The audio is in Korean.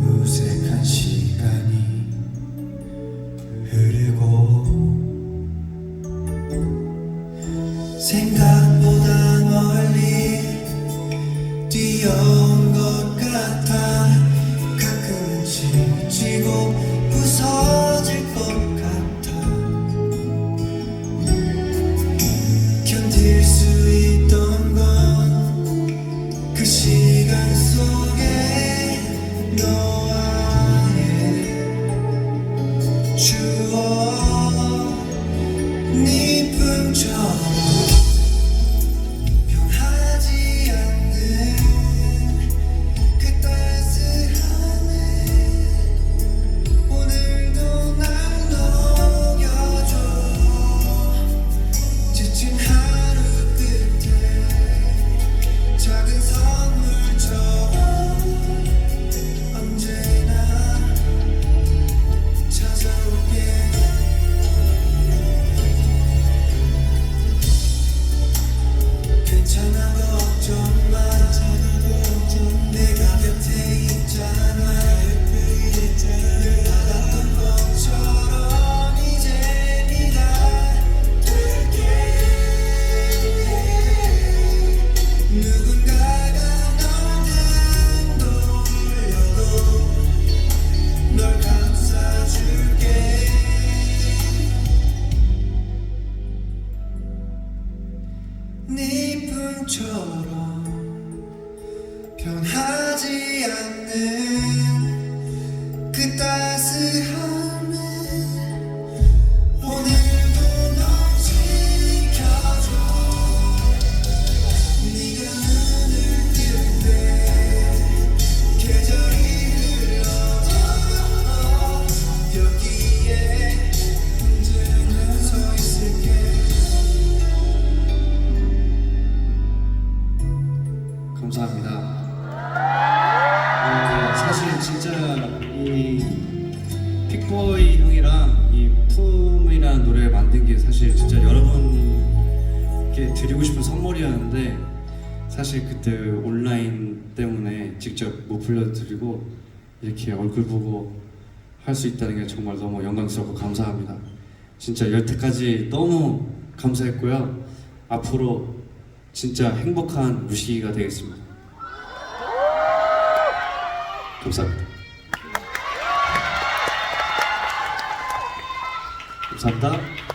무색한 시간이 흐르고 생각보다 멀리 뛰어온 것 같아 가끔은 지치고 네 품처럼 변하지 않는 그 따스함 사실 그때 온라인 때문에 직접 못 불러드리고 이렇게 얼굴 보고 할 수 있다는 게 정말 너무 영광스럽고 감사합니다. 진짜 여태까지 너무 감사했고요. 앞으로 진짜 행복한 무시기가 되겠습니다. 감사합니다. 감사합니다.